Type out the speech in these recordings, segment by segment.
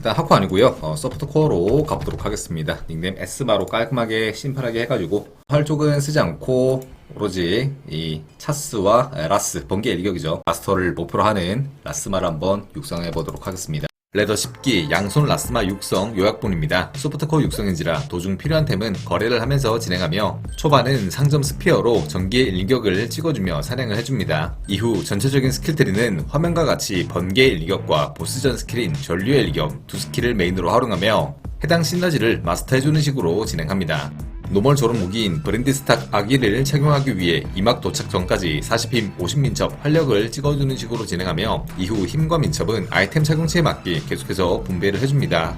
일단 하코 아니고요. 어, 서포트 코어로 가보도록 하겠습니다. 닉네임 에스마로 깔끔하게 심플하게 해가지고 활 쪽은 쓰지 않고 오로지 이 차스와 에, 라스 번개 일격이죠. 마스터를 목표로 하는 라스마를 한번 육성해 보도록 하겠습니다. 레더 10기 양손 라스마 육성 요약본입니다. 소프트코어 육성인지라 도중 필요한 템은 거래를 하면서 진행하며 초반은 상점 스피어로 전기의 일격을 찍어주며 사냥을 해줍니다. 이후 전체적인 스킬트리는 화면과 같이 번개의 일격과 보스전 스킬인 전류의 일격 두 스킬을 메인으로 활용하며 해당 시너지를 마스터해주는 식으로 진행합니다. 노멀 졸업 무기인 브랜드 스탁 아기를 착용하기 위해 이막 도착 전까지 40힘 50민첩 활력을 찍어주는 식으로 진행하며 이후 힘과 민첩은 아이템 착용치에 맞게 계속해서 분배를 해줍니다.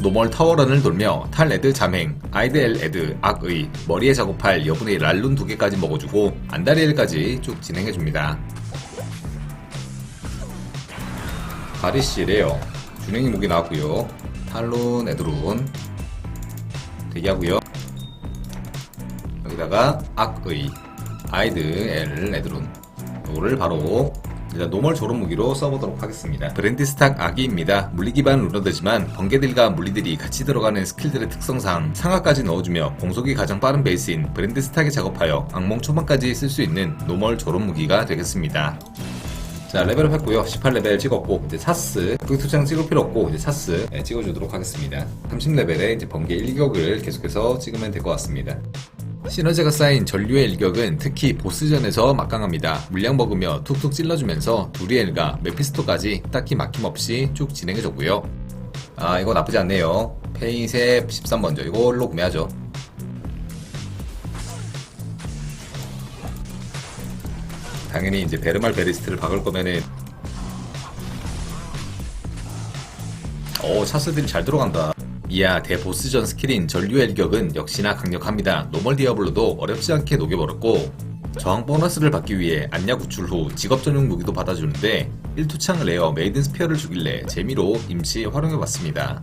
노멀 타워런을 돌며 탈 레드 잠행, 아이드엘 레드 악의, 머리에 작업할 여분의 랄룬 두 개까지 먹어주고 안다리엘까지 쭉 진행해줍니다. 바리시 레어, 준행이 무기 나왔고요. 탈룬, 에드룬 대기하고요. 여기다가 악의 아이드 엘 이거를 바로 일단 노멀 조론 무기로 써보도록 하겠습니다. 브랜드 스탁 아기입니다. 물리 기반 루너드지만 번개들과 물리들이 같이 들어가는 스킬들의 특성상 상하까지 넣어주며 공속이 가장 빠른 베이스인 브랜드 스탁에 작업하여 악몽 초반까지 쓸 수 있는 노멀 조론 무기가 되겠습니다. 자 레벨업 했고요 18레벨 찍었고 이제 차스 투창 찍을 필요 없고 이제 차스 네, 찍어주도록 하겠습니다 30레벨에 이제 번개 1격을 계속해서 찍으면 될 것 같습니다 시너지가 쌓인 전류의 일격은 특히 보스전에서 막강합니다. 물량 먹으며 툭툭 찔러주면서 두리엘과 메피스토까지 딱히 막힘없이 쭉 진행해줬고요. 아 이거 나쁘지 않네요. 페이셉 13번죠. 이걸로 구매하죠. 당연히 이제 베르말 베리스트를 박을 거면은 오 차스들이 잘 들어간다. 이야 대보스전 스킬인 전류의 일격은 역시나 강력합니다. 노멀 디아블로도 어렵지 않게 녹여버렸고 저항 보너스를 받기 위해 안야 구출 후 직업 전용 무기도 받아주는데 1투창 레어 메이든 스피어를 주길래 재미로 임시 활용해봤습니다.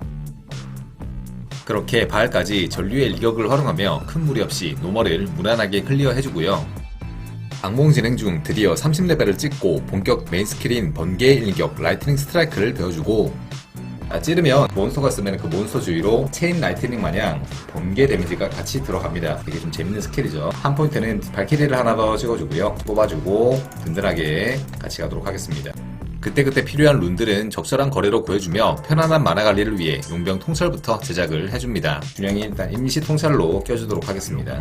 그렇게 바알까지 전류의 일격을 활용하며 큰 무리 없이 노멀을 무난하게 클리어해주고요. 악몽 진행 중 드디어 30레벨을 찍고 본격 메인 스킬인 번개의 일격 라이트닝 스트라이크를 배워주고 아, 찌르면 몬스터가 쓰면 그 몬스터 주위로 체인 라이트닝 마냥 번개 데미지가 같이 들어갑니다. 이게 좀 재밌는 스킬이죠. 한 포인트는 발키리를 하나 더 찍어주고요. 뽑아주고 든든하게 같이 가도록 하겠습니다. 그때그때 필요한 룬들은 적절한 거래로 구해주며 편안한 만화 관리를 위해 용병 통찰부터 제작을 해줍니다. 준영이 일단 임시 통찰로 껴주도록 하겠습니다.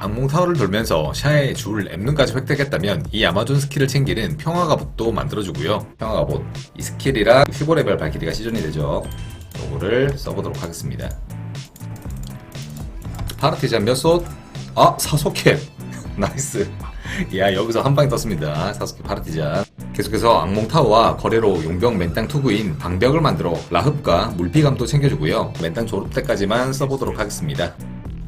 악몽 타워를 돌면서 샤의 줄 엠눈까지 획득했다면 이 아마존 스킬을 챙기는 평화 갑옷도 만들어주고요. 평화 갑옷 이 스킬이랑 15레벨 발키리가 시전이 되죠. 요거를 써보도록 하겠습니다. 파르티잔 몇 솥? 아 사소캡 나이스. 야 여기서 한 방에 떴습니다. 사소캡 파르티잔. 계속해서 악몽 타워와 거래로 용병 맨땅 투구인 방벽을 만들어 라흡과 물피감도 챙겨주고요. 맨땅 졸업 때까지만 써보도록 하겠습니다.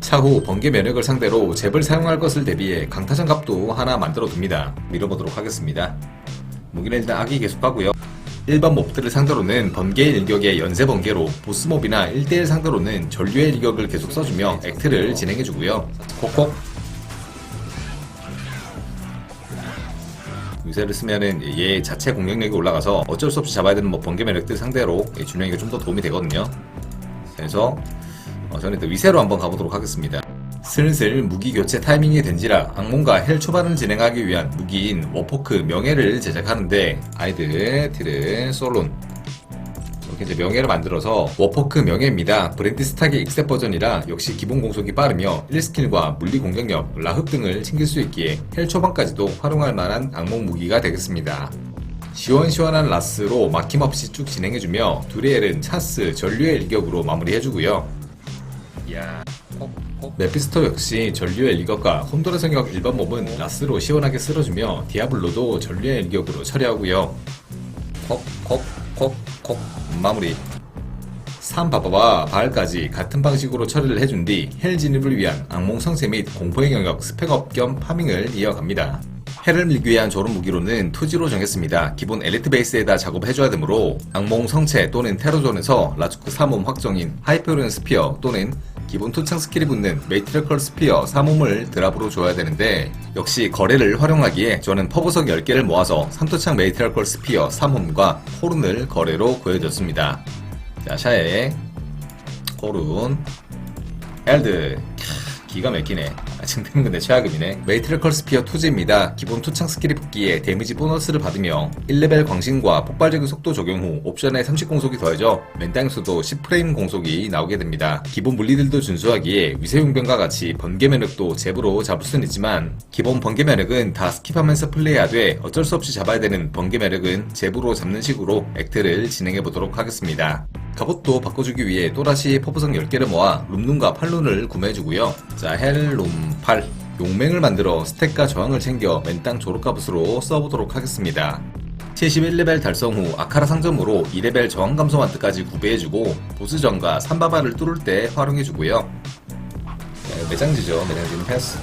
차후 번개 면역을 상대로 잽을 사용할 것을 대비해 강타장갑도 하나 만들어 둡니다. 밀어보도록 하겠습니다. 무기는 일단 악이 계속하고요. 일반 몹들을 상대로는 번개 일격의 연쇄 번개로 보스 몹이나 1대1 상대로는 전류의 일격을 계속 써주며 액트를 진행해주고요. 콕콕 유세를 쓰면은 얘 자체 공격력이 올라가서 어쩔 수 없이 잡아야 되는 뭐 번개 매력들 상대로 준영이가 좀 더 도움이 되거든요. 그래서 어, 저는 일단 위세로 한번 가보도록 하겠습니다. 슬슬 무기 교체 타이밍이 된지라 악몽과 헬 초반을 진행하기 위한 무기인 워포크 명예를 제작하는데 아이들, 티르, 솔론 이렇게 이제 명예를 만들어서 워포크 명예입니다. 브랜드 스탁의 익셉 버전이라 역시 기본 공속이 빠르며 1스킬과 물리 공격력, 라흡 등을 챙길 수 있기에 헬 초반까지도 활용할 만한 악몽 무기가 되겠습니다. 시원시원한 라스로 막힘없이 쭉 진행해주며 두리엘은 차스, 전류의 일격으로 마무리해주고요. 이야, 메피스토 역시 전류의 일격과 혼돈의 성격 일반 몹은 라스로 시원하게 쓸어주며 디아블로도 전류의 일격으로 처리하고요. 콕콕콕콕 마무리. 3바바와 바알까지 같은 방식으로 처리를 해준 뒤 헬 진입을 위한 악몽 성체 및 공포의 영역 스펙업 겸 파밍을 이어갑니다. 헬을 밀기 위한 조론 무기로는 투지로 정했습니다. 기본 엘리트 베이스에다 작업해줘야 되므로 악몽 성체 또는 테러존에서 라주크 3몸 확정인 하이페오른 스피어 또는 기본 투창 스킬이 붙는 메이트리컬 스피어 3몸을 드랍으로 줘야 되는데 역시 거래를 활용하기에 저는 퍼브석 10개를 모아서 3투창 메이트리컬 스피어 3몸과 호른을 거래로 구해줬습니다. 자, 샤에, 코룬, 엘드. 캬, 기가 막히네. 아, 증되는 건데 최하급이네. 메이트리컬 스피어 투즈입니다. 기본 투창 스킬이 붙기에 데미지 보너스를 받으며 1레벨 광신과 폭발적인 속도 적용 후 옵션에 30 공속이 더해져 맨땅수도 10프레임 공속이 나오게 됩니다. 기본 물리들도 준수하기에 위세용병과 같이 번개 면역도 제부로 잡을 수는 있지만 기본 번개 면역은 다 스킵하면서 플레이해야 돼 어쩔 수 없이 잡아야 되는 번개 면역은 제부로 잡는 식으로 액트를 진행해 보도록 하겠습니다. 갑옷도 바꿔주기 위해 또다시 퍼프성 10개를 모아 룸룸과 팔룬을 구매해주고요. 자, 헬룸 8. 용맹을 만들어 스택과 저항을 챙겨 맨땅 조록갑옷으로 써보도록 하겠습니다. 71레벨 달성 후 아카라 상점으로 2레벨 저항 감소 만트까지 구매해주고 보스전과 삼바바를 뚫을 때 활용해주고요. 네, 매장지죠. 매장지는 패스.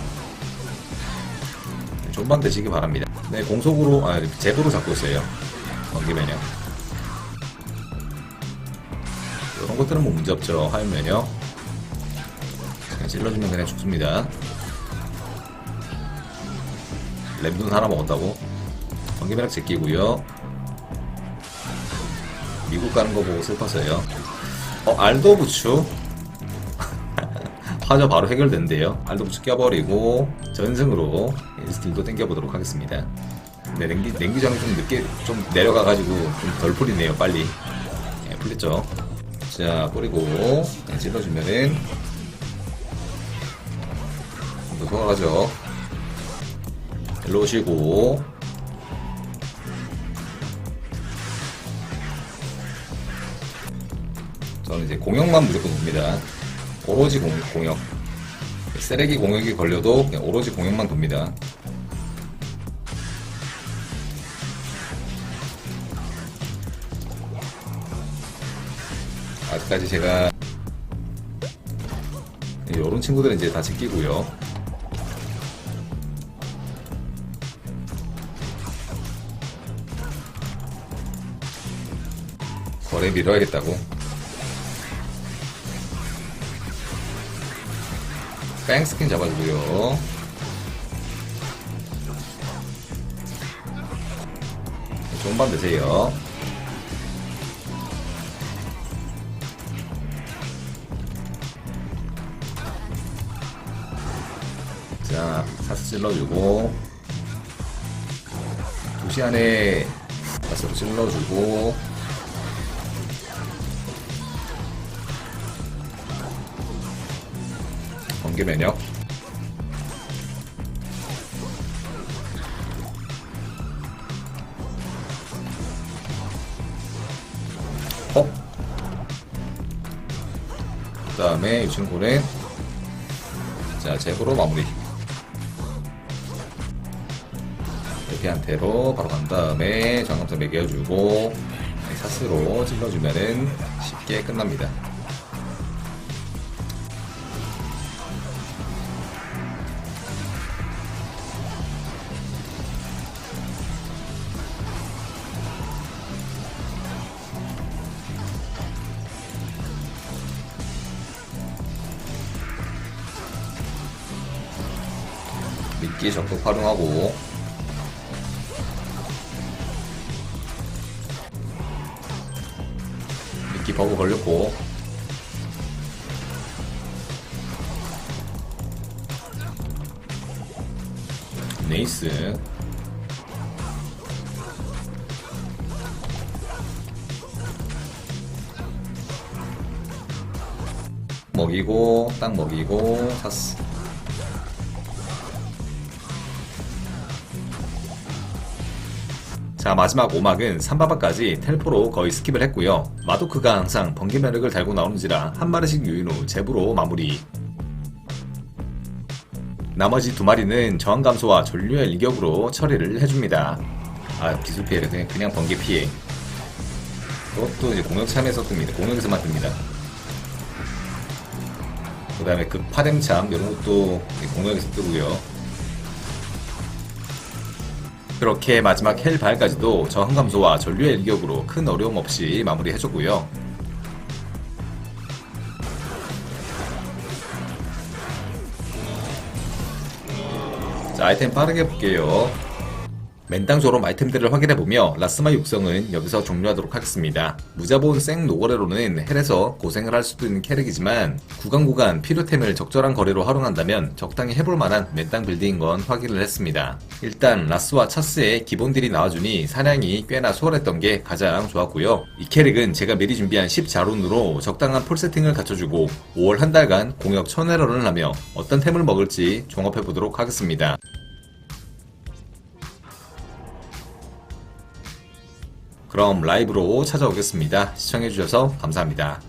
네, 존방 되시기 바랍니다. 네, 공속으로, 아, 제부로 잡고 있어요. 번개 면역. 것들은 뭐 문제 없죠. 화면 면역. 그냥 찔러주면 그냥 죽습니다. 램돈 하나 먹었다고? 번개면역 제끼고요. 미국 가는 거 보고 슬펐어요. 어, 알도 부추? 화저 바로 해결된대요. 알도 부추 껴버리고 전승으로 스틸도 땡겨보도록 하겠습니다. 네, 냉기, 냉기장이 좀 늦게 좀 내려가가지고 좀 덜 풀리네요, 빨리. 네, 풀렸죠. 자, 뿌리고 네, 찔러주면은 또 돌아가죠. 일로 오시고 저는 이제 공역만 무조건 봅니다. 오로지 공, 공역. 쓰레기 공역이 걸려도 오로지 공역만 돕니다. 아직까지 제가 이런 친구들은 이제 다 제끼고요. 거래 밀어야겠다고. 뺑 스킨 잡아주고요. 좋은 밤 되세요. 자, 사스 찔러주고. 2시 안에 사스로 찔러주고. 번개 면역 어? 그 다음에 이 친구는 자 제부로 마무리 대로 바로 간 다음에 장갑도 매겨주고 사스로 찔러주면은 쉽게 끝납니다. 미끼 적극 활용하고 버그 걸렸고. 네이스. 먹이고 딱 먹이고 샀어 자 마지막 오막은 삼바바까지 텔포로 거의 스킵을 했고요. 마도크가 항상 번개 매력을 달고 나오는지라 한 마리씩 유인 후 제부로 마무리. 나머지 두 마리는 저항 감소와 전류의 일격으로 처리를 해줍니다. 아 기술 피해를 그냥, 그냥 번개 피해. 그것도 이제 공격 참에서 뜹니다. 공격에서만 뜹니다. 그 다음에 그 파렴참 이런 것도 공격에서 뜨고요 그렇게 마지막 헬발까지도 저항 감소와 전류의 일격으로 큰 어려움 없이 마무리해줬고요. 자, 아이템 빠르게 볼게요. 맨땅 조롬 아이템들을 확인해보며 라스마 육성은 여기서 종료하도록 하겠습니다. 무자본 생 노거레로는 헬에서 고생을 할 수도 있는 캐릭이지만 구간 구간 필요템을 적절한 거리로 활용한다면 적당히 해볼 만한 맨땅 빌드인 건 확인을 했습니다. 일단 라스와 차스의 기본 딜이 나와주니 사냥이 꽤나 수월했던 게 가장 좋았고요. 이 캐릭은 제가 미리 준비한 10자룬으로 적당한 풀 세팅을 갖춰주고 5월 한 달간 공역 1000회런을 하며 어떤 템을 먹을지 종합해보도록 하겠습니다. 그럼 라이브로 찾아오겠습니다. 시청해주셔서 감사합니다.